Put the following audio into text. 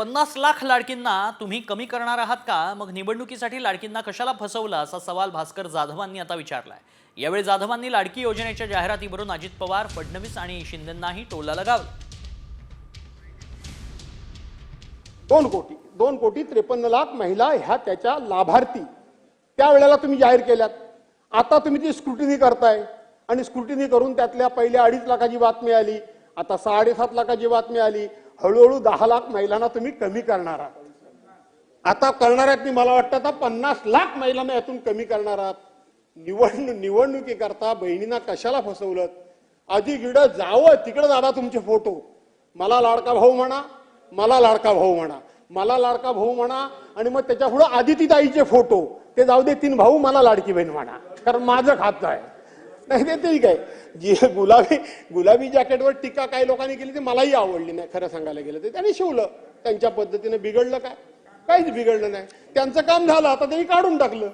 पन्नास लाख लाडकींना तुम्ही कमी करणार आहात का? मग निवडणुकीसाठी लाडकींना कशाला फसवलं? असा सवाल भास्कर जाधवांनी आता विचारलाय. यावेळी जाधवांनी लाडकी योजनेच्या जाहिरातीवरून अजित पवार फडणवीस आणि शिंदेंनाही टोला लगावलं दोन कोटी दोन कोटी त्रेपन्न लाख महिला ह्या त्याच्या लाभार्थी. त्यावेळेला तुम्ही जाहीर केल्यात. आता तुम्ही ती स्क्रुटिनी करताय. आणि स्क्रुटिनी करून त्यातल्या पहिल्या अडीच लाखाची बातमी आली. आता साडेसात लाखाची बातमी आली. हळूहळू दहा लाख महिलांना तुम्ही कमी करणार आहात. आता करणार आहेत मी मला वाटतं आता पन्नास लाख महिलांना यातून कमी करणार आहात. निवडणूक निवडणुकीकरता बहिणींना कशाला फसवलं आधी गिडं जावं तिकडं दादा तुमचे फोटो. मला लाडका भाऊ म्हणा मला लाडका भाऊ म्हणा. मला लाडका भाऊ म्हणा आणि मग त्याच्या पुढे आदिती ताईचे फोटो. ते जाऊ दे तीन भाऊ मला लाडकी बहीण म्हणा. कारण माझं खातं आहे. नाही ते ठीक आहे. जी गुलाबी गुलाबी जॅकेटवर टीका काही लोकांनी केली ती मलाही आवडली नाही खरं सांगायला गेलं तर. त्यांनी शिवलं. त्यांच्या पद्धतीने बिघडलं काय? काहीच बिघडलं नाही. त्यांचं काम झालं आता त्यांनी काढून टाकलं.